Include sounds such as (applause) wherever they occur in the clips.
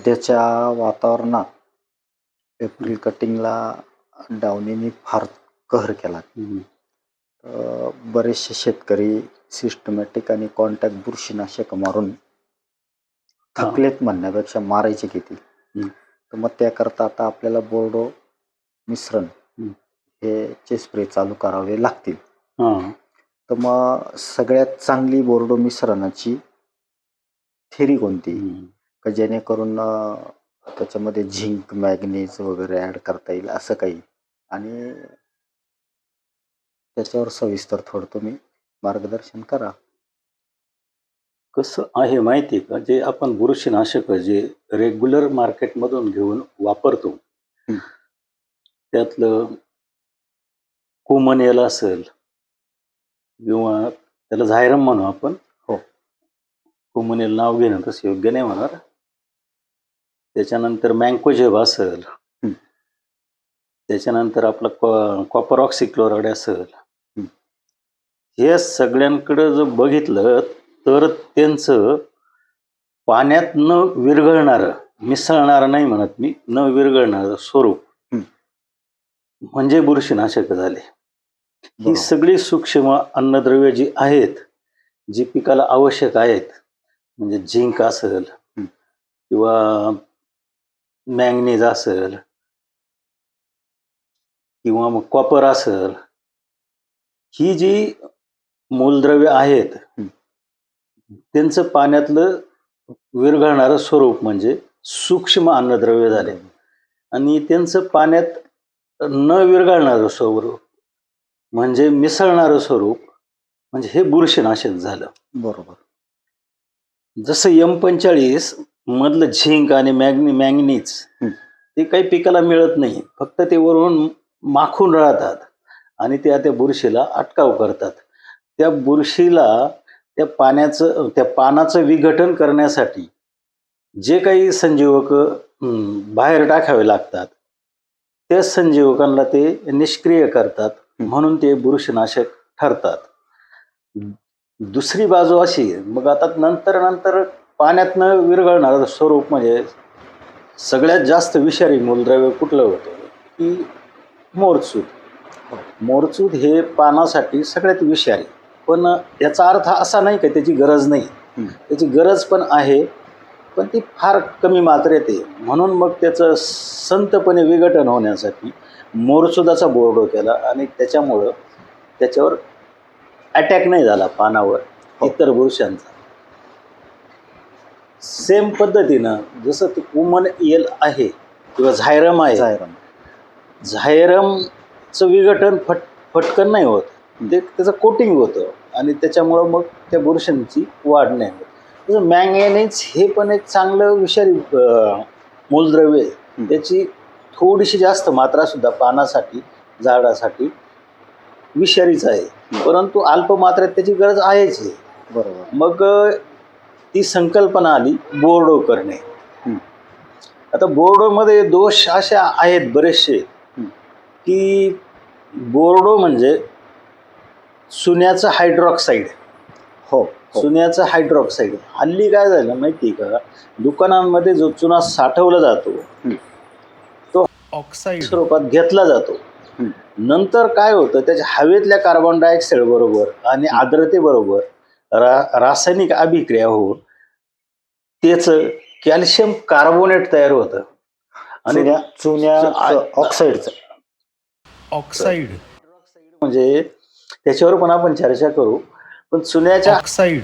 सध्याच्या वातावरणात एप्रिल कटिंगला डावणीने फार कहर केला. अ, बरेचसे शेतकरी सिस्टमॅटिक आणि कॉन्टॅक्ट बुरशीनाशक मारून थकलेत म्हणण्यापेक्षा मारायचे किती. हम्म. तर मग त्याकरता आता आपल्याला बोर्डो मिश्रण हम्म. हे चे स्प्रे चालू करावे लागतील. हा. तर मग सगळ्यात चांगली बोर्डो मिश्रणाची थेरी कोणती? का जेणेकरून अ, त्याच्यामध्ये झिंक मॅग्नीज वगैरे ॲड करता येईल असं काही आणि त्याच्यावर सविस्तर थोडं तुम्ही मार्गदर्शन करा कसं आहे माहिती आहे का जे आपण बुरशीनाशक जे रेग्युलर मार्केटमधून घेऊन वापरतो हं. त्यातलं कोमनेल असेल किंवा त्याला झायरम म्हणू आपण हो. कोमनेल नाव घेणं तसं योग्य नाही म्हणणार त्याच्यानंतर मँकोजेब असेल. त्याच्यानंतर आपलं कॉपर ऑक्सिक्लोराईड असेल हं. सगळ्यांकडे जर बघितलं तर त्यांचं पाण्यात न विरघळणारं मिसळणारं नाही म्हणत मी न विरघळणारं स्वरूप. म्हणजे बुरशीनाशक झाले ही. सगळी सूक्ष्म अन्नद्रव्य जी आहेत जी पिकाला आवश्यक आहेत म्हणजे झिंक असेल. किंवा मॅंगनीज असेल किंवा मग कॉपर असेल ही जी मूलद्रव्य आहेत. त्यांचं पाण्यातलं विरघळणारं स्वरूप म्हणजे सूक्ष्म अन्नद्रव्य झाले. आणि त्यांचं पाण्यात न विरघळणारं स्वरूप म्हणजे मिसळणारं स्वरूप म्हणजे हे बुरशीनाशक झालं. बरोबर. जसं एम पंचाळीस मधलं झिंक आणि मॅग्नी मॅंगनीज. ते काही पिकाला मिळत नाही. फक्त ते वरून माखून राहतात आणि त्या त्या बुरशीला अटकाव करतात. त्या बुरशीला त्या पाण्याचं त्या पानाचं विघटन करण्यासाठी जे काही संजीवक बाहेर टाकावे लागतात त्या संजीवकांना ते निष्क्रिय करतात. म्हणून ते बुरशीनाशक ठरतात. दुसरी बाजू अशी मग आता नंतर नंतर पाण्यातनं विरघळणारं स्वरूप म्हणजे सगळ्यात जास्त विषारी मूलद्रव्य कुठलं होतं? की मोरचूत मोरचूत हे पानासाठी सगळ्यात विषारी. पण याचा अर्थ असा नाही का त्याची गरज नाही. हं. त्याची गरज पण आहे पण ती फार कमी मात्रेत आहे. म्हणून मग त्याचं संतपणे विघटन होण्यासाठी मोरचुदाचा बोर्डो केला आणि त्याच्यामुळं त्याच्यावर अटॅक नाही झाला पानावर हो. इतर बुरशांचा. सेम पद्धतीनं जसं ते उमन येल आहे किंवा झायरम आहे जायरम झायरमचं विघटन फट फटकन नाही होत. ते त्याचं कोटिंग होतं आणि त्याच्यामुळं मग त्या बुरशांची वाढ नाही होत. तसं मॅंगॅनेज हे पण एक चांगलं विषारी मूलद्रव्य आहे. त्याची थोडीशी जास्त मात्रा सुद्धा पानासाठी झाडासाठी विषारीच आहे. परंतु अल्प मात्रेत त्याची गरज आहेच. आहे बरोबर. मग ती संकल्पना आली बोर्डो करणे. आता बोर्डोमध्ये दोष असे आहेत बरेचसे. की बोर्डो म्हणजे सुन्याचं हायड्रॉक्साईड. हो हो. सुन्याचं हायड्रॉक्साईड. हल्ली काय झालं माहिती आहे का? दुकानांमध्ये जो चुना साठवला जातो ऑक्साईड. स्वरूपात घेतला जातो. नंतर काय होतं? त्याच्या हवेतल्या कार्बन डायऑक्साईड बरोबर आणि आर्द्रतेबरोबर रा रासायनिक अभिक्रिया होऊन त्याचं कॅल्शियम कार्बोनेट तयार होतं. आणि चुन्या ऑक्साईडचं. ऑक्साईड. म्हणजे त्याच्यावर पण आपण चर्चा करू. पण चुन्याच्या ऑक्साईड.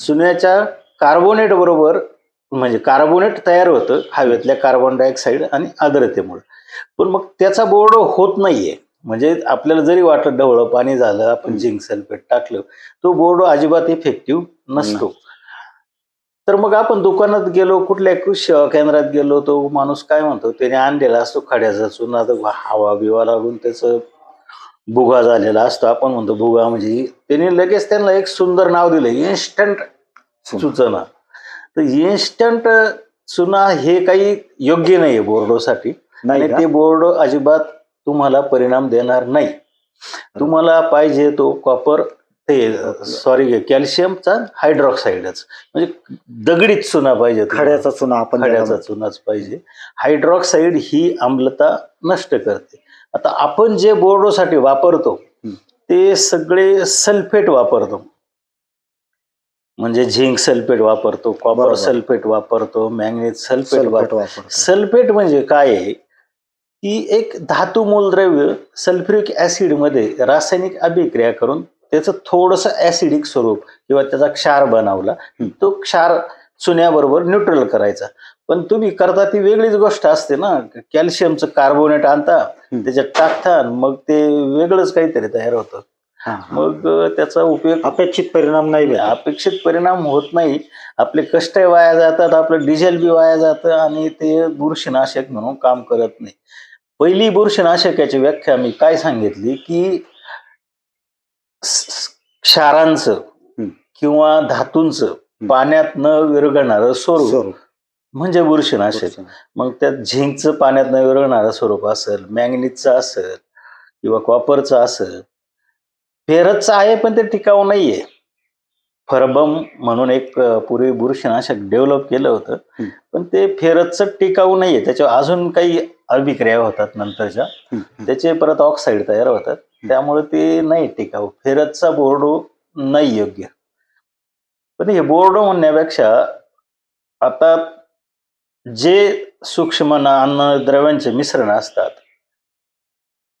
चुन्याच्या कार्बोनेट बरोबर म्हणजे कार्बोनेट तयार होतं हवेतल्या कार्बन डायऑक्साईड आणि आर्द्रतेमुळे. पण मग त्याचा बोर्ड होत नाहीये. म्हणजे आपल्याला जरी वाटलं ढवळं पाणी झालं आपण झिंक सल्फेट टाकलं तो बोर्ड अजिबात इफेक्टिव्ह नसतो. तर मग आपण दुकानात गेलो कुठल्या कृषी सेवा केंद्रात गेलो तो माणूस काय म्हणतो? त्याने आणलेला असतो खड्याचा चुना तर हवा बिवा लागून त्याचं भुगा झालेला असतो. आपण म्हणतो भुगा म्हणजे त्याने लगेच त्यांना एक सुंदर नाव दिलं इन्स्टंट सूचना. तर इन्स्टंट चुना हे काही योग्य नाही आहे बोर्डोसाठी. नाही? ते बोर्ड अजिबात तुम्हाला परिणाम देणार नाही. तुम्हाला पाहिजे तो कॉपर ते सॉरी कॅल्शियमचा हायड्रॉक्साईडच म्हणजे दगडीत चुना पाहिजे. खड्याचा चुना आपण खड्याचा चुनाच पाहिजे. हायड्रॉक्साईड ही आम्लता नष्ट करते. आता आपण जे बोर्डोसाठी वापरतो. ते सगळे सल्फेट वापरतो. म्हणजे झिंक सल्फेट वापरतो कॉपर. सल्फेट वापरतो मॅंगनीज सल्फेट वापरतो. सल्फेट म्हणजे काय आहे? की एक धातू मूलद्रव्य सल्फ्युरिक ऍसिडमध्ये रासायनिक अभिक्रिया करून त्याचं थोडस ऍसिडिक स्वरूप किंवा त्याचा क्षार बनवला. तो क्षार चुन्याबरोबर न्यूट्रल करायचा पण तुम्ही करता ती वेगळीच गोष्ट असते ना कॅल्शियमचं कार्बोनेट आणता. त्याच्यात टाकता मग ते वेगळंच काहीतरी तयार होतं. मग त्याचा उपयोग अपेक्षित परिणाम नाही. अपेक्षित परिणाम होत नाही आपले कष्ट वाया जातात आपलं डिझेल बी वाया जातं आणि ते बुरशीनाशक म्हणून काम करत नाही पहिली बुरशीनाशकाची व्याख्या मी काय सांगितली की क्षारांचं. किंवा धातूंचं पाण्यात न विरघळणारं स्वरूप. म्हणजे बुरशीनाशक बुरशी. मग त्यात झिंकचं पाण्यात न विरघळणारं स्वरूप असेल मॅंगनीजचं असेल किंवा कॉपरचं असेल फेरतचं आहे पण ते टिकाऊ नाहीये. फरबम म्हणून एक पूर्वी बुरशीनाशक डेव्हलप केलं होतं. पण ते फेरतचं टिकाऊ नाहीये. त्याच्यावर अजून काही अभिक्रिया होतात नंतरच्या. त्याचे परत ऑक्साईड तयार होतात. त्यामुळे ते नाही टिकाऊ. फेरतचा बोर्डो नाही योग्य. पण हे बोर्डो म्हणण्यापेक्षा आता जे सूक्ष्म अन्नद्रव्यांचे मिश्रण असतात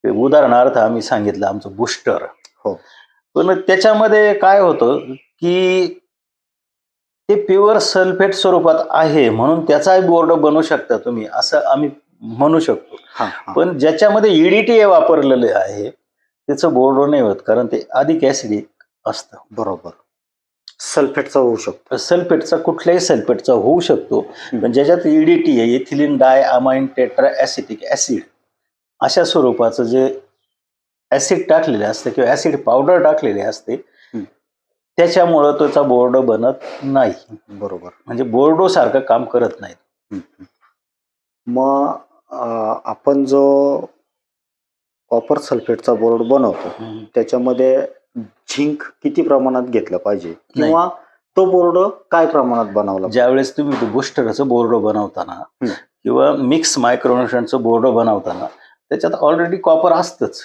ते उदाहरणार्थ आम्ही सांगितलं आमचं बुस्टर. हो. पण त्याच्यामध्ये काय होतं की ते प्युअर सल्फेट स्वरूपात आहे म्हणून त्याचाही बोर्ड बनवू शकता तुम्ही असं आम्ही म्हणू शकतो. पण ज्याच्यामध्ये E ईडीटी वापरलेले आहे त्याचं बोर्ड नाही होत कारण ते अधिक ऍसिडिक असतं. बरोबर. सल्फेटचा होऊ शकतो. सल्फेटचा कुठल्याही सल्फेटचा होऊ शकतो पण ज्याच्यात E ईडीटी आहे ethylene di amine tetra acetic acid अशा स्वरूपाचं जे ऍसिड टाकलेले असते किंवा ऍसिड पावडर टाकलेले असते. त्याच्यामुळं त्याचा बोर्ड बनत नाही बरोबर म्हणजे बोर्डो सारखं काम करत नाही. मग आपण जो कॉपर सल्फेटचा बोर्ड बनवतो त्याच्यामध्ये झिंक किती प्रमाणात घेतलं पाहिजे किंवा तो बोर्ड काय प्रमाणात बनवला? ज्यावेळेस तुम्ही बुस्टरचं बोर्ड बनवताना. किंवा मिक्स मायक्रोन्युट्रनचं बोर्ड बनवताना त्याच्यात ऑलरेडी कॉपर असतंच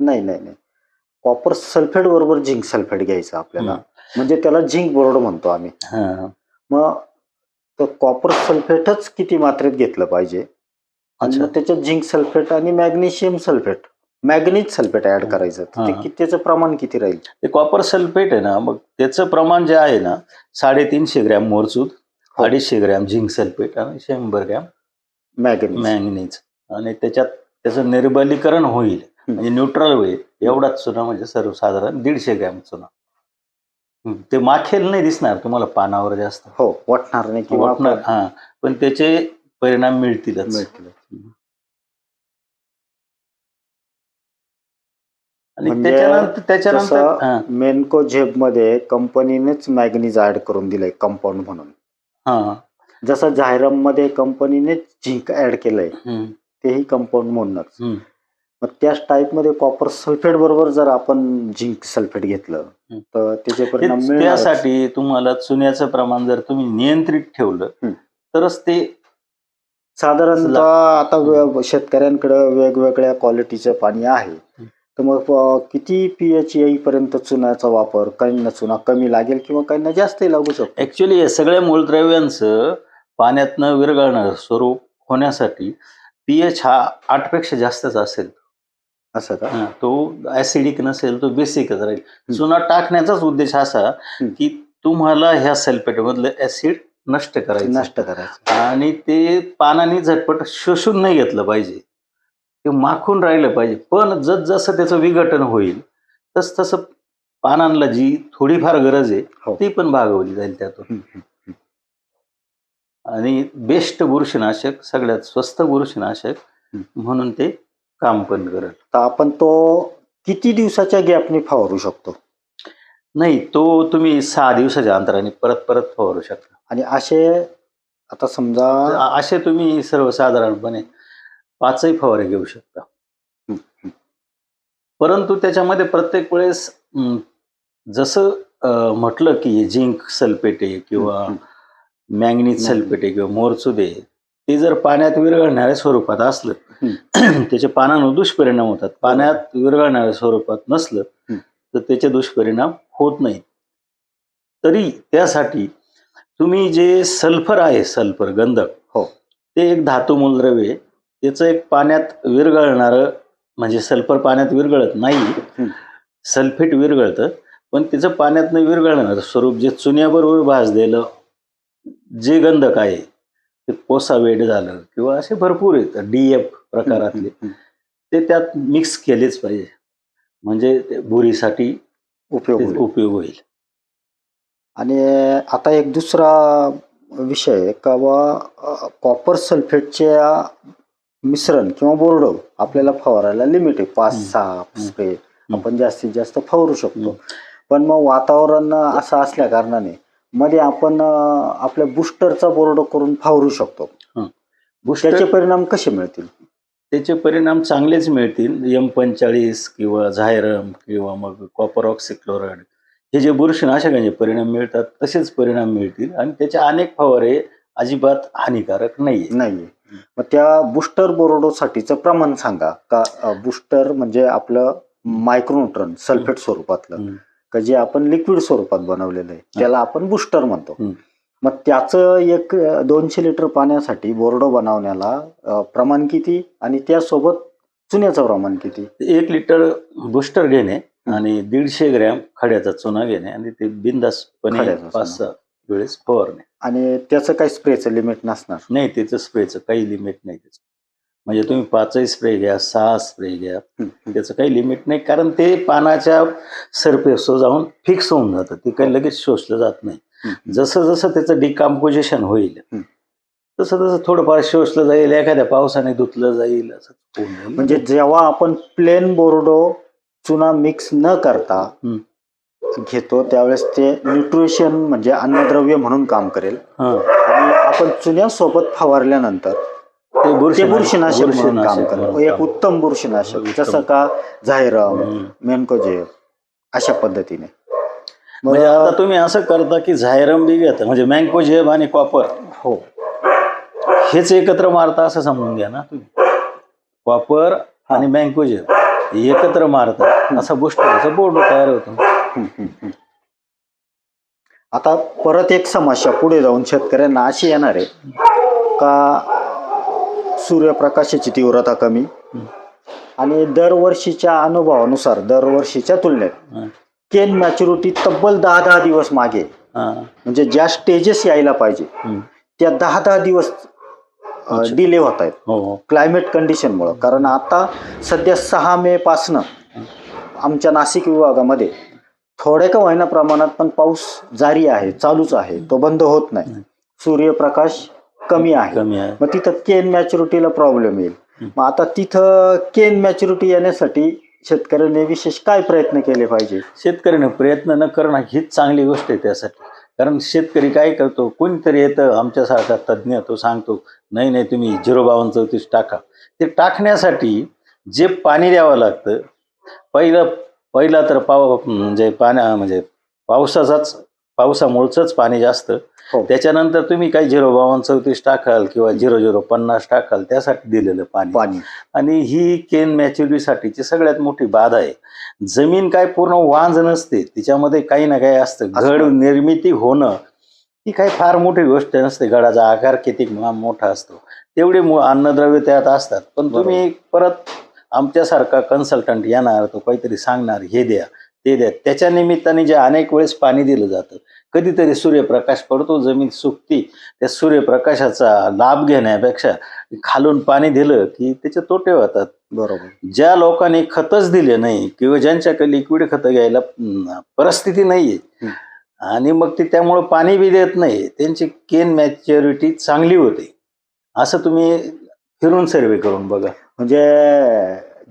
नाही नाही नाही कॉपर सल्फेट बरोबर झिंक सल्फेट घ्यायचं आपल्याला हं. म्हणजे त्याला झिंक बोर्ड म्हणतो आम्ही हा. मग तो कॉपर सल्फेटच किती मात्रेत घेतलं पाहिजे आणि अच्छा. त्याच्यात झिंक सल्फेट आणि magnesium sulphate manganese sulphate add करायचं तर ते हा. कि- त्याचं प्रमाण किती राहील ते कॉपर सल्फेट आहे ना मग त्याचं प्रमाण जे आहे ना साडेतीनशे ग्रॅम मोरचूद हो. अडीचशे ग्रॅम झिंक सल्फेट आणि शंभर ग्रॅम मॅग्नीज मॅंगनीज आणि त्याच्यात त्याचं निर्बलीकरण होईल. म्हणजे न्यूट्रल होईल. एवढाच चुना म्हणजे सर्वसाधारण दीडशे ग्रॅम चुना. ते माखेल नाही दिसणार तुम्हाला पानावर जास्त. हो वाटणार नाही किंवा वाटणार हा पण त्याचे परिणाम मिळतीलच. मिळतील आणि म्हणजे त्याच्यानंतर मेनको झेबमध्ये कंपनीनेच मॅग्नीज ऍड करून दिलंय कंपाऊंड म्हणून. हा. जसं झायरममध्ये कंपनीने झिंक ऍड केलंय तेही कंपाऊंड म्हणूनच. मग त्याच टाईपमध्ये कॉपर सल्फेट बरोबर जर आपण झिंक सल्फेट घेतलं. तर त्याचे परिणाम त्यासाठी तुम्हाला चुन्याचं प्रमाण जर तुम्ही नियंत्रित ठेवलं. तरच ते साधारणतः आता शेतकऱ्यांकडे वेगवेगळ्या क्वालिटीचं पाणी आहे. तर मग किती पीएच येईपर्यंत चुनाचा वापर काहींना चुना कमी लागेल किंवा काहींना जास्तही लागू शकतो ऍक्च्युली हे सगळ्या मूलद्रव्यांचं पाण्यातनं विरघळणार स्वरूप होण्यासाठी पीएच हा आठपेक्षा जास्तच असेल असं का हा, तो ऍसिडिक नसेल तो बेसिकच राहील. चुना टाकण्याचाच उद्देश असा. की तुम्हाला ह्या सल्फेट मधलं ऍसिड नष्ट करायचं नष्ट करायचं आणि ते पानाने झटपट शोषून नाही घेतलं पाहिजे ते माखून राहिलं पाहिजे पण जस जसं त्याचं विघटन होईल तस तसं पानांना जी थोडीफार गरज आहे हो. ती पण भागवली जाईल त्यातून. आणि बेस्ट बुरशीनाशक सगळ्यात स्वस्त बुरशीनाशक हं. म्हणून ते काम पण करेल तर आपण तो किती दिवसाच्या गॅपने फवारू शकतो नाही तो तुम्ही सहा दिवसाच्या अंतराने परत परत फवारू शकता आणि असे आता समजा अ- असे तुम्ही सर्वसाधारणपणे पाचही फवारे घेऊ शकता हं, हं. परंतु त्याच्यामध्ये प्रत्येक वेळेस जसं अं, म्हटलं की झिंक सल्फेट आहे किंवा हं. मॅंगनीज सल्फेट आहे किंवा मोरचूद ते जर पाण्यात विरघळणाऱ्या स्वरूपात असलं (clears throat) त्याचे पानांवर दुष्परिणाम होतात पाण्यात विरघळणाऱ्या स्वरूपात नसलं. तर त्याचे दुष्परिणाम होत नाहीत तरी त्यासाठी तुम्ही जे सल्फर आहे सल्फर गंधक हो. ते एक धातू मूलद्रव्य त्याचं एक पाण्यात विरघळणारं म्हणजे सल्फर पाण्यात विरघळत नाही. सल्फेट विरघळतं पण त्याचं पाण्यात न विरघळणारं स्वरूप जे चुन्याबरोबर भाजलेलं जे गंधक आहे ते कोसावेड झालं किंवा असे भरपूर आहेत डी एफ प्रकारातले. ते त्यात मिक्स केलेच पाहिजे. म्हणजे ते बुरीसाठी उपयोग. उपयोग होईल. आणि आता एक दुसरा विषय का बा कॉपर सल्फेटच्या मिश्रण किंवा बोर्डो आपल्याला फवारायला लिमिट आहे. पाच. सहा स्प्रे आपण जास्तीत जास्त फवारू शकतो. पण मग वातावरण असं असल्या कारणाने मध्ये आपण आपल्या बुस्टरचा बोर्ड करून फवारू शकतो. बुस्टर त्याचे परिणाम कसे मिळतील? त्याचे परिणाम चांगलेच मिळतील. एम पंचाळीस किंवा झायरम किंवा मग कॉपर ऑक्सिक्लोराइड हे जे बुरशीनाशकांचे परिणाम मिळतात तसेच परिणाम मिळतील आणि त्याचे अनेक फवारे अजिबात हानिकारक नाहीये. नाहीये. मग त्या बुस्टर बोर्डोसाठीचं प्रमाण सांगा. का बुस्टर म्हणजे आपलं मायक्रोन्यूट्रन सल्फेट स्वरूपातलं. का जे आपण लिक्विड स्वरूपात बनवलेलं आहे त्याला आपण बुस्टर म्हणतो. मग त्याचं एक दोनशे लिटर पाण्यासाठी बोर्डो बनवण्याला प्रमाण किती? आणि त्यासोबत चुन्याचं प्रमाण किती? एक लिटर बुस्टर घेणे आणि दीडशे ग्रॅम खड्याचा चुना घेणे आणि ते बिंदासपणे पाच. सहा वेळेस फवारणे. आणि त्याचं काही स्प्रेचं लिमिट नसणार? नाही त्याचं स्प्रेचं काही लिमिट नाही त्याचं. म्हणजे तुम्ही पाचही स्प्रे घ्या सहा स्प्रे घ्या. त्याचं काही लिमिट नाही. कारण ते पानाच्या सरफेसवर जाऊन फिक्स होऊन जातं. ते काही लगेच शोषलं जात नाही. जसं जसं त्याचं डिकम्पोजिशन होईल. तसं तसं थोडंफार शोषलं जाईल एखाद्या पावसाने धुतलं जाईल असं. म्हणजे जेव्हा आपण प्लेन बोर्डो चुना मिक्स न करता. घेतो त्यावेळेस ते न्यूट्रिशन म्हणजे अन्नद्रव्य म्हणून काम करेल. आणि आपण चुन्यासोबत फवारल्यानंतर ते बुरशीनाशक म्हणून काम करेल एक उत्तम बुरशीनाशक. जसं का झायरम. मेनकोजेब अशा पद्धतीने म्हणजे आता तुम्ही असं करता की झायरम बी घेता म्हणजे मँको जेब आणि कॉपर हो हेच एकत्र मारता असं समजून घ्या ना तुम्ही कॉपर आणि मँको जेब हे एकत्र मारता असा बुस्टरचा बोर्ड तयार होतो. आता परत एक समस्या पुढे जाऊन शेतकऱ्यांना अशी येणार आहे का सूर्यप्रकाशाची तीव्रता कमी. आणि दरवर्षीच्या अनुभवानुसार दरवर्षीच्या तुलनेत. केन मॅच्युरिटी तब्बल दहा दहा दिवस मागे. हां. म्हणजे ज्या स्टेजेस यायला पाहिजे हं. त्या दहा दहा दिवस. डिले होत आहेत. हो हो. क्लायमेट कंडिशनमुळं कारण आता सध्या सहा मे पासनं आमच्या नाशिक विभागामध्ये थोड्या का होईना प्रमाणात पण पाऊस जारी आहे चालूच आहे. तो बंद होत नाही. सूर्यप्रकाश कमी आहे. मग तिथं केन मॅच्युरिटीला प्रॉब्लेम येईल. हं. मग आता तिथं केन मॅच्युरिटी येण्यासाठी शेतकऱ्याने विशेष काय प्रयत्न केले पाहिजे? शेतकऱ्याने प्रयत्न न करणं हीच चांगली गोष्ट आहे त्यासाठी. कारण शेतकरी काय करतो कोणीतरी येतं आमच्यासारखा तज्ज्ञ तो सांगतो नाही नाही तुम्ही झिरो बावन्न चौतीस टाका. ते टाकण्यासाठी जे पाणी द्यावं लागतं पहिलं पहिला तर पाव म्हणजे पाण्या म्हणजे पावसाचाच पावसामुळचंच पाणी जास्त. हो. त्याच्यानंतर तुम्ही काही झिरो बावन्न चौतीस टाकाल किंवा झिरो झिरो पन्नास टाकाल त्यासाठी दिलेलं पाणी. पाणी. आणि ही केन मॅच्युरिटीसाठीची सगळ्यात मोठी बाधा आहे. जमीन काय पूर्ण वांज नसते तिच्यामध्ये काही ना काही असतं. असतं. घड निर्मिती होणं ही काही फार मोठी गोष्ट नसते. गडाचा आकार किती म- मोठा असतो. तेवढे मु- अन्नद्रव्य त्यात असतात. पण तुम्ही परत आमच्यासारखा कन्सल्टंट येणार तो काहीतरी सांगणार हे द्या ते द्या. त्याच्या निमित्ताने जे अनेक वेळेस पाणी दिलं जातं. कधीतरी सूर्यप्रकाश पडतो जमीन सुकती. त्या सूर्यप्रकाशाचा लाभ घेण्यापेक्षा खालून पाणी दिलं की त्याचे तोटे होतात. बरोबर. ज्या लोकांनी खतच दिले नाही किंवा ज्यांच्याकडे लिक्विड खतं घ्यायला परिस्थिती नाहीये. आणि मग ते त्यामुळं पाणी बी देत नाही त्यांची केन मॅच्युरिटी चांगली होते. असं तुम्ही फिरून सर्वे करून बघा. म्हणजे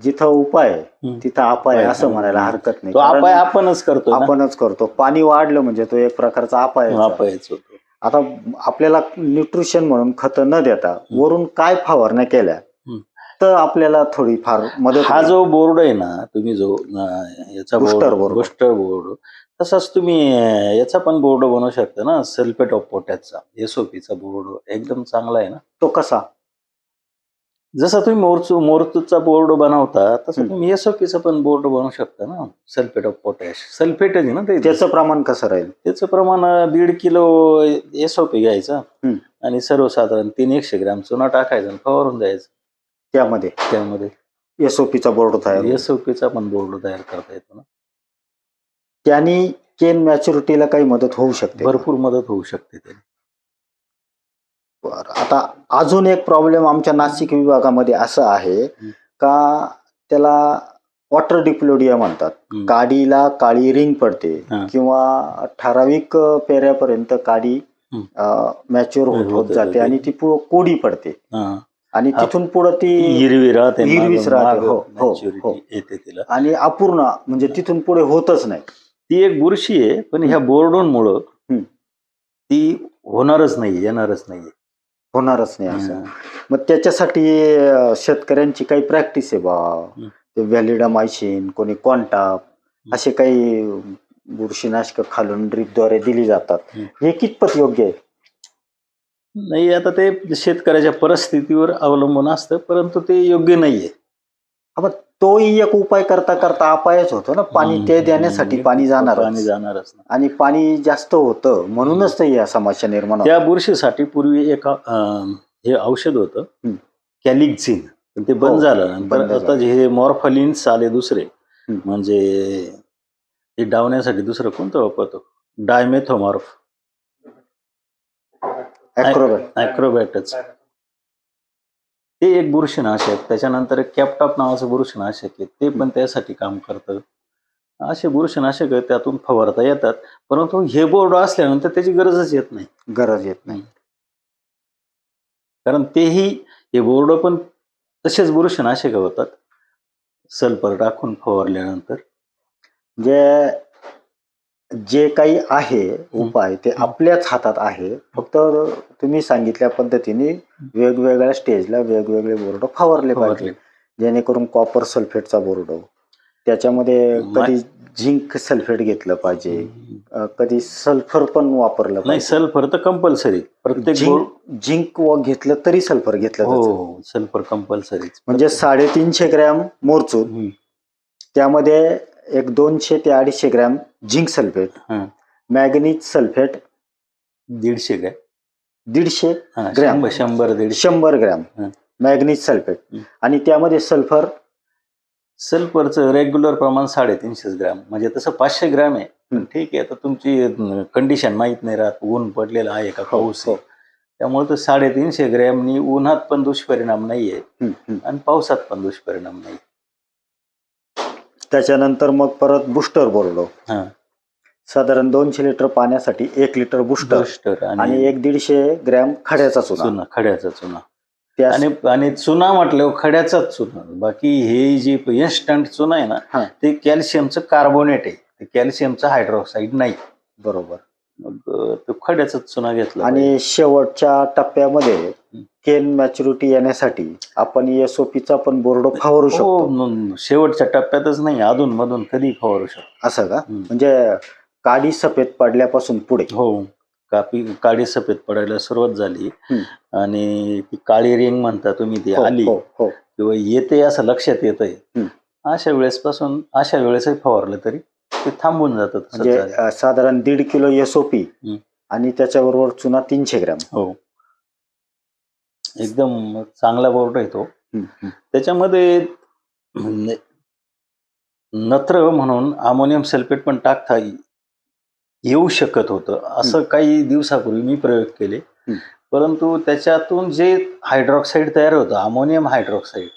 जिथं उपाय आहे. तिथं अपाय आहे असं. म्हणायला हरकत नाही तो कारण अपाय आपणच करतो ना. आपणच करतो पाणी वाढलं म्हणजे तो एक प्रकारचा अपाय अपायच होतो आता आपल्याला न्यूट्रिशन म्हणून खत न देता वरून काय फवारण्या केल्या. तर आपल्याला थोडी फार मदत हा होईल. जो बोर्ड आहे ना तुम्ही जो अं, याचा Booster board. Board booster board तसाच तुम्ही अं, याचा पण बोर्ड बनवू शकता ना सल्फेट ऑफ पोटॅशचा एसओपीचा बोर्ड एकदम चांगला आहे ना तो कसा जसा तुम्ही मोरचू मोरचूचा बोर्ड बनवता तसं. तुम्ही एसओपीचा पण बोर्ड बनवू शकता ना? सल्फेट ऑफ पोटॅश सल्फेटच आहे ना ते? त्याचं प्रमाण कसं राहील? त्याचं प्रमाण दीड किलो एसओपी घ्यायचं. हम्म. आणि सर्वसाधारण तीन एकशे ग्रॅम चुना टाकायचा आणि फवारून द्यायचं त्यामध्ये? त्यामध्ये. एसओपीचा बोर्ड तयार होईल. एसओपीचा पण बोर्ड तयार करता येतो ना. त्यानी केन मॅच्युरिटीला काही मदत होऊ शकते? भरपूर मदत होऊ शकते त्याने. बरं. आता अजून एक प्रॉब्लेम आमच्या नाशिक विभागामध्ये असं आहे. का त्याला वॉटर डिप्लोडिया म्हणतात. काडीला काळी रिंग पडते. किंवा ठराविक पेऱ्यापर्यंत काडी. मॅच्युअर होत होत जाते. आणि ती पुढं कोडी पडते. आणि. तिथून पुढं ती हिरवी राहते हिरवीच राहते. हो, हो, हो. येते तिला आणि अपूर्ण म्हणजे तिथून पुढे होतच नाही ती एक बुरशी आहे पण ह्या बोर्डोनमुळं हम्म. ती होणारच नाही येणारच नाही होणारच नाही असं. मग त्याच्यासाठी अं, शेतकऱ्यांची काही प्रॅक्टिस आहे बा. ते व्हॅलिडामायसिन कोणी कॉन्टाप असे काही बुरशीनाशक खालून ड्रीपद्वारे दिली जातात. हं. हे कितपत योग्य आहे? नाही आता ते शेतकऱ्याच्या परिस्थितीवर अवलंबून असतं परंतु ते योग्य नाहीये. आपण तोही एक उपाय करता करता अपायच होतो ना पाणी ते. देण्यासाठी पाणी जाणार पाणी जाणारच. आणि पाणी जास्त होतं म्हणूनच तर या समस्या निर्माण होतात. त्या बुरशीसाठी पूर्वी एक अं, हे औषध होतं. कॅलिक्झिन पण ते बंद हो, झालं नंतर बंद आता झालं. हे मॉर्फलिन्स आले दुसरे. म्हणजे हे डावण्यासाठी दुसरं कोणतं वापरतो डायमेथोमॉर्फ Acrobat. ॲक्रोबॅटच ते एक बुरशीनाशक त्याच्यानंतर कॅपटॉप नावाचं बुरशीनाशक आहे ते पण त्यासाठी काम करतं. असे बुरशीनाशक त्यातून फवारता येतात परंतु हे बोर्ड असल्यानंतर त्याची गरजच येत नाही. गरज येत नाही. कारण तेही हे बोर्ड पण तसेच बुरशीनाशक होतात. सल्फर टाकून फवारल्यानंतर. जे जे काही आहे उपाय ते आपल्याच हातात आहे. फक्त तुम्ही सांगितल्या पद्धतीने वेगवेगळ्या स्टेजला वेगवेगळे बोर्ड फवारले पाहिजे. जेणेकरून कॉपर सल्फेटचा बोर्ड त्याच्यामध्ये कधी झिंक सल्फेट घेतलं पाहिजे. कधी सल्फर पण वापरलं नाही सल्फर तर कंपल्सरी. प्रत्येक झिंक घेतलं तरी सल्फर घेतलं हो सल्फर कंपल्सरी म्हणजे साडेतीनशे ग्रॅम मोरचूत त्यामध्ये एक दोनशे ते अडीचशे ग्रॅम झिंक सल्फेट हं. मॅग्नीज सल्फेट दीडशे काय दीडशे हा, ग्रॅम. शंभर शंभर दीडशे शंभर ग्रॅम हं. मॅग्नीज सल्फेट हं. आणि त्यामध्ये सल्फर सल्फरचं रेग्युलर प्रमाण साडेतीनशे ग्रॅम म्हणजे तसं पाचशे ग्रॅम आहे पण हं. ठीक आहे आता तुमची कंडिशन माहीत नाही राहत ऊन पडलेलं आहे का हो, पाऊस हो. आहे त्यामुळे तो साडेतीनशे ग्रॅमनी उन्हात पण दुष्परिणाम नाहीये हं, हं. आणि पावसात पण दुष्परिणाम नाही त्याच्यानंतर मग परत बुस्टर हा. साधारण दोनशे लिटर पाण्यासाठी एक लिटर बुस्टर बुस्टर आणि आणि एक दीडशे ग्रॅम खड्याचा चुना. चुना खड्याचा चुना. त्या आणि आणि चुना म्हटल्यावर खड्याचाच चुना. बाकी हे जे इन्स्टंट चुना आहे हा. ना ते कॅल्शियमचं कार्बोनेट आहे. ते कॅल्शियमचं हायड्रोक्साईड नाही. बरोबर. मग तो खड्याचाच चुना घेतला आणि शेवटच्या टप्प्यामध्ये केन मॅच्युरिटी येण्यासाठी आपण एसओपीचा पण बोर्ड फवारू हो शकतो. शेवटच्या टप्प्यातच नाही अधून मधून कधी फवारू शकतो. असं का. म्हणजे काडी सफेद पडल्यापासून पुढे. हो कापी काळी सफेद पडायला सुरुवात झाली. आणि ती काळी रिंग म्हणता तुम्ही ती हो, आली. हो किंवा येते असं लक्षात येतंय. हं. अशा वेळेस पासून अशा वेळेसही फवारलं तरी ते थांबून जातं तसंच म्हणजे. अं, साधारण दीड किलो एसओपी हं. आणि त्याच्याबरोबर चुना तीनशे ग्रॅम हो एकदम चांगला बोर्ड आहे तो हं, हं. त्याच्यामध्ये म्हणजे नत्र म्हणून अमोनियम सल्फेट पण टाकता येऊ शकत होतं असं काही दिवसापूर्वी मी प्रयोग केले हं. परंतु त्याच्यातून जे हायड्रॉक्साईड तयार होतं अमोनियम हायड्रॉक्साईड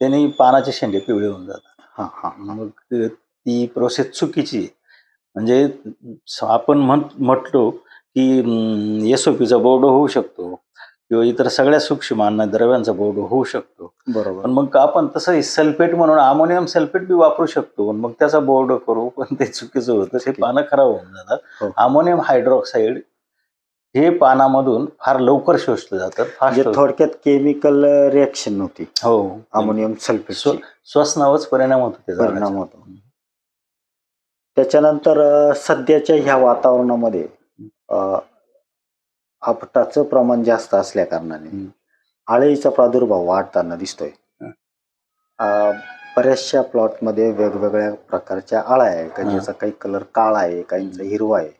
त्याने पानाचे शेंडे पिवळे होऊन जातात हा हा हा. मग ती प्रोसेस चुकीची आहे. म्हणजे आपण म्हण म्हटलो की एस ओ पीचा बोर्ड होऊ शकतो किंवा इतर सगळ्या सूक्ष्म अन्न द्रव्यांचा बोर्ड होऊ शकतो. बरोबर. पण मग आपण तसं सल्फेट म्हणून अमोनियम सल्फेट बी वापरू शकतो. मग त्याचा बोर्ड करू पण ते चुकीचं होतं. ते पानं खराब होऊन हो. जातात अमोनियम हायड्रॉक्साईड हे पानामधून फार लवकर शोषलं जातं. म्हणजे फास्ट थोडक्यात केमिकल रिएक्शन नव्हती. हो. अमोनियम सल्फेट श्वसनावरच परिणाम होतो त्याचा परिणाम होतो. त्याच्यानंतर सध्याच्या ह्या वातावरणामध्ये अ, आपटाचं प्रमाण जास्त असल्या कारणाने हम्म. आळीचा प्रादुर्भाव वाढताना दिसतोय. हं. अ, बऱ्याचशा प्लॉटमध्ये वेगवेगळ्या प्रकारच्या आळ्या आहे का हं. ज्याचा काही कलर काळा आहे काहींचा हिरवा आहे.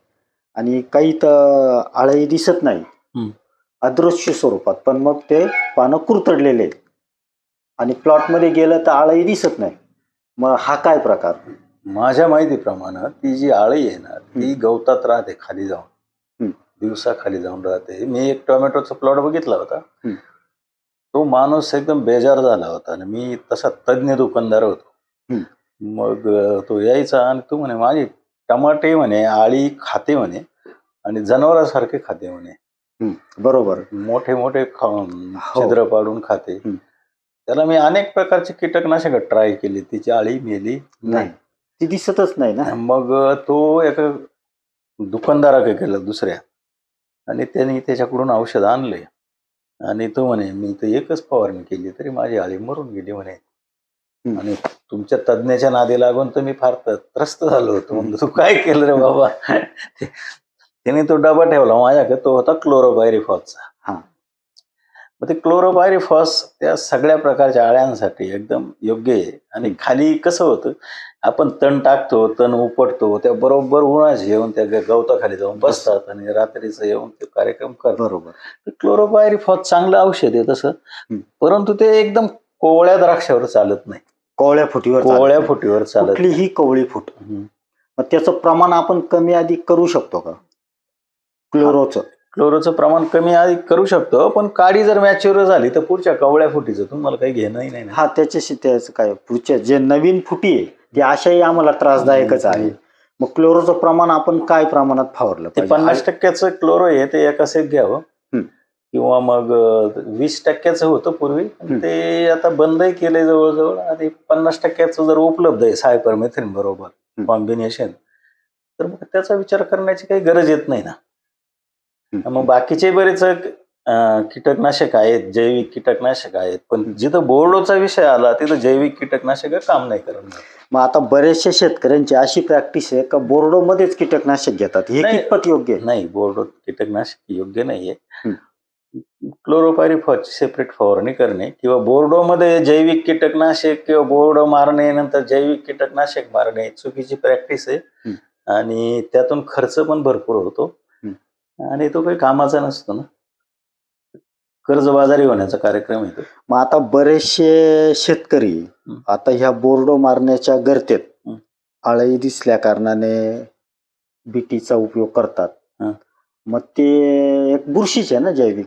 आणि काही तर आळी दिसत नाही. अदृश्य स्वरूपात. पण मग ते पानं कुरतडलेले आहेत. आणि प्लॉटमध्ये गेलं तर आळी दिसत नाही. मग हा काय प्रकार? माझ्या माहितीप्रमाणे ती जी आळी आहे ना ती गवतात राहते खाली जाऊन. दिवसा खाली जाऊन राहते. मी एक टोमॅटोचा प्लॉट बघितला होता. तो माणूस एकदम बेजार झाला होता आणि मी तसा तज्ज्ञ दुकानदार होतो. मग तो यायचा आणि तू म्हणे माझी टमाटे म्हणे आळी खाते म्हणे आणि जनावरासारखे खाते म्हणे. बरोबर. मोठे मोठे हो. छिद्र पाडून खाते. त्याला मी अनेक प्रकारचे कीटकनाशक ट्राय केली. तिची आळी मेली नाही. ती दिसतच नाही ना. मग तो एका दुकानदाराकडे गेला दुसऱ्या. आणि त्यांनी त्याच्याकडून औषध आणले. आणि तो म्हणे मी तर एकच फवारणी केली तरी माझी आळी मरून गेली म्हणे. आणि तुमच्या तज्ज्ञाच्या नादी लागून तर मी फार त्रस्त झालो होतो. म्हणलं तू काय केलं रे बाबा? त्याने तो डबा ठेवला माझ्याकडे तो होता क्लोरोबायरिफॉसचा. हा. मग ते क्लोरोबायरिफॉस त्या सगळ्या प्रकारच्या आळ्यांसाठी एकदम योग्य आहे. आणि खाली कसं होतं आपण तण टाकतो तण उपटतो त्या बरोबर उन्हाच येऊन त्या ग- गवताखाली जाऊन बसतात आणि रात्रीचं येऊन ते कार्यक्रम करतात बरोबर क्लोरोबायरिफॉस चांगलं औषध आहे तसं हं. परंतु ते एकदम कोवळ्या द्राक्षावर चालत नाही कोवळ्या फुटीवर कोवळ्या. फुटीवर चालत. कुठलीही कवळी फूट हं. मग त्याचं प्रमाण आपण कमी अधिक करू शकतो का क्लोरोचं क्लोरोचं प्रमाण कमी अधिक करू शकतो पण काडी जर मॅच्युअर झाली तर पुढच्या कवळ्या फुटीचं तुम्हाला काही घेणंही नाही ना. हा त्याच्याशी त्याचं काय पुढच्या जे नवीन फुटी आहे ती अशाही आम्हाला त्रासदायकच आहे मग क्लोरोचं प्रमाण आपण काय प्रमाणात फावरलं ते पाहिजे? पन्नास टक्क्याचं क्लोरो आहे ते एक घ्यावं हं. किंवा मग अं, वीस टक्क्याचं होतं पूर्वी. ते आता बंदही केलंय जवळजवळ आणि पन्नास टक्क्याचं जर उपलब्ध आहे सायपरमेथ्रिन बरोबर हं. कॉम्बिनेशन तर मग त्याचा विचार करण्याची काही गरज येत नाही ना. मग बाकीचे बरेच अं, कीटकनाशक आहेत जैविक कीटकनाशक आहेत पण जिथं बोर्डोचा विषय आला तिथं जैविक कीटकनाशक काम नाही करणार मग आता बरेचशा शेतकऱ्यांची अशी प्रॅक्टिस आहे का बोर्डोमध्येच कीटकनाशक घेतात हे नाही. कितपत योग्य आहे नाही बोर्डो कीटकनाशक योग्य नाहीये. क्लोरोपायरिफॉसची सेपरेट फवारणी करणे किंवा बोर्डोमध्ये जैविक कीटकनाशक किंवा बोर्डो मारणे नंतर जैविक कीटकनाशक मारणे चुकीची प्रॅक्टिस आहे. आणि त्यातून खर्च पण भरपूर होतो. आणि तो काही कामाचा नसतो ना कर्जबाजारी होण्याचा कार्यक्रम येतो मग आता बरेचसे शेतकरी हं. आता ह्या बोर्डो मारण्याच्या गर्तेत हं. आळी दिसल्या कारणाने बीटीचा उपयोग करतात हं. मग ते एक बुरशीच आहे ना जैविक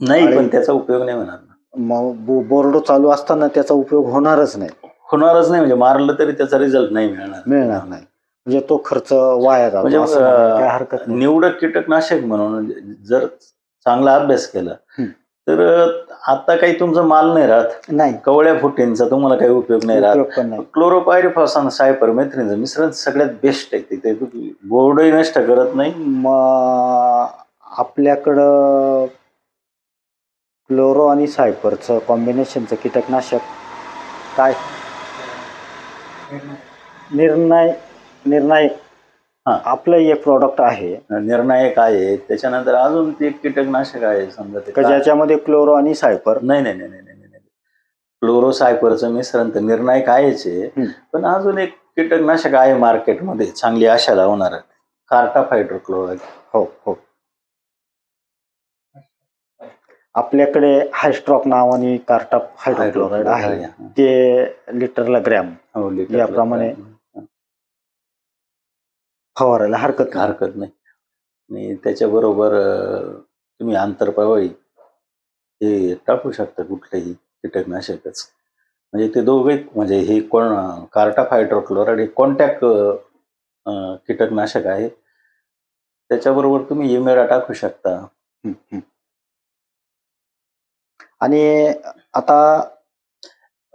नाही आणि- पण त्याचा उपयोग नाही होणार ना. मग बो- बोर्डो चालू असताना त्याचा उपयोग होणारच नाही होणारच नाही म्हणजे मारलं तरी त्याचा रिझल्ट नाही मिळणार मिळणार नाही म्हणजे तो खर्च वाया म्हणजे जातो असं म्हणायला अं, काही हरकत नाही निवडक कीटकनाशक म्हणून जर चांगला अभ्यास केला हं. तर आता काही तुमचा माल नाही राहत. नाही. कवळ्या फुटींचा तुम्हाला काही उपयोग नाही राहत. उपयोग पण नाही. क्लोरोपायरिफॉस आणि सायपरमेथ्रिनचं मिश्रण सगळ्यात बेस्ट आहे ते बोर्डही नष्ट करत नाही. मग आपल्याकडं क्लोरो आणि सायपरचं कॉम्बिनेशनचं कीटकनाशक काय? निर्णय निर्णायक हा. आपलं एक प्रॉडक्ट आहे. निर्णायक आहे. त्याच्यानंतर अजून ते एक कीटकनाशक आहे समजा ते का काय- ज्याच्यामध्ये क्लोरो आणि सायपर नाही नाही नाही नाही नाही नाही क्लोरोसायपरचं मिश्रण तर निर्णायक आहेच आहे. पण अजून एक कीटकनाशक आहे मार्केटमध्ये चांगली आशा लावणार. कार्टा फायड्रोक्लोराईड हो हो. आपल्याकडे हायस्ट्रॉक नावाने कार्टा हायड्रोक्लोराईड आहे. ते लिटरला ग्रॅम हो याप्रमाणे फवारायला हरकत नाही. हरकत नाही. आणि त्याच्याबरोबर अं, तुम्ही आंतरप्रवाही हे टाकू शकता कुठलंही कीटकनाशकच. म्हणजे ते दोघे म्हणजे हे कोण कार्टा फायड्रोक्लोराईड हे कॉन्टॅक्ट कीटकनाशक आहे. त्याच्याबरोबर तुम्ही इमेरा टाकू शकता. हं, हं. आणि आता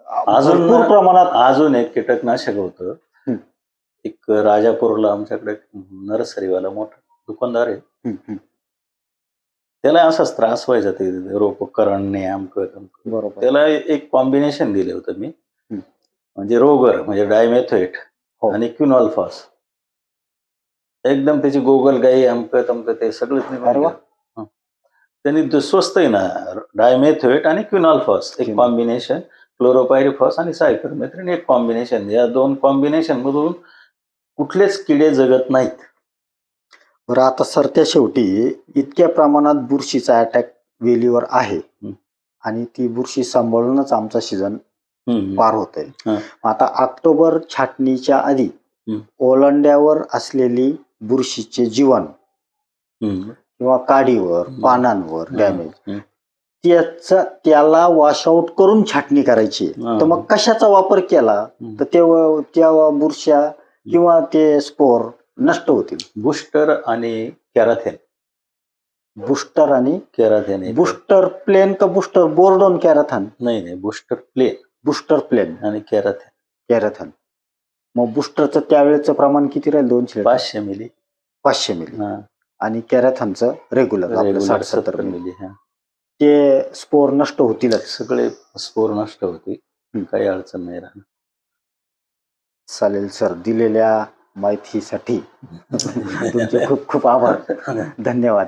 अजून- भरपूर प्रमाणात अजून एक कीटकनाशक होतं. एक राजापूरला आमच्याकडे नर्सरीवाला मोठा दुकानदार आहे. त्याला असाच त्रास व्हायचा ते रोप करणे. बरोबर त्याला एक कॉम्बिनेशन दिले होतं मी. म्हणजे रोगर म्हणजे डायमेथोएट हो. आणि क्युनॉल्फास एकदम त्याची गोगल गाई अमकं तमकं ते सगळंच. त्यांनी तो स्वस्त आहे ना डायमेथोएट आणि क्विनॉल्फॉस एक. कॉम्बिनेशन क्लोरोपायरिफॉस आणि सायपरमेथ्रिन एक कॉम्बिनेशन या दोन कॉम्बिनेशन मधून कुठलेच किडे जगत नाहीत बरं आता सर त्या शेवटी इतक्या प्रमाणात बुरशीचा अटॅक वेलीवर आहे. आणि ती बुरशी सांभाळूनच आमचा सीझन. पार होत आहे. आता ऑक्टोबर छाटणीच्या आधी. ओलांड्यावर असलेली बुरशीचे जीवन. किंवा काडीवर. पानांवर डॅमेज. त्याचा त्याला वॉशआउट करून छाटणी करायची. तर मग कशाचा वापर केला. तर ते त्या बुरश्या किंवा ते स्पोर नष्ट होतील. बुस्टर आणि कॅराथेन. बुस्टर आणि कॅराथेन बुस्टर प्लेन का बुस्टर बोर्डॉन कॅरेथॉन? नाही नाही बुस्टर प्लेन. Booster plain. आणि कॅराथेन. कॅरेथॉन. मग बुस्टरचं त्यावेळेचं प्रमाण किती राहील दोनशे? पाचशे मिली. पाचशे मिली. हा. आणि कॅरेथॉनचं रेग्युलर आपलं साठ सत्तर मिली. हा. ते स्पोर नष्ट होतीलच. सगळे स्पोर नष्ट होते. काही अडचण नाही राहणार. चालेल सर दिलेल्या माहितीसाठी (laughs) तुमचे खूप खूप आभार. धन्यवाद.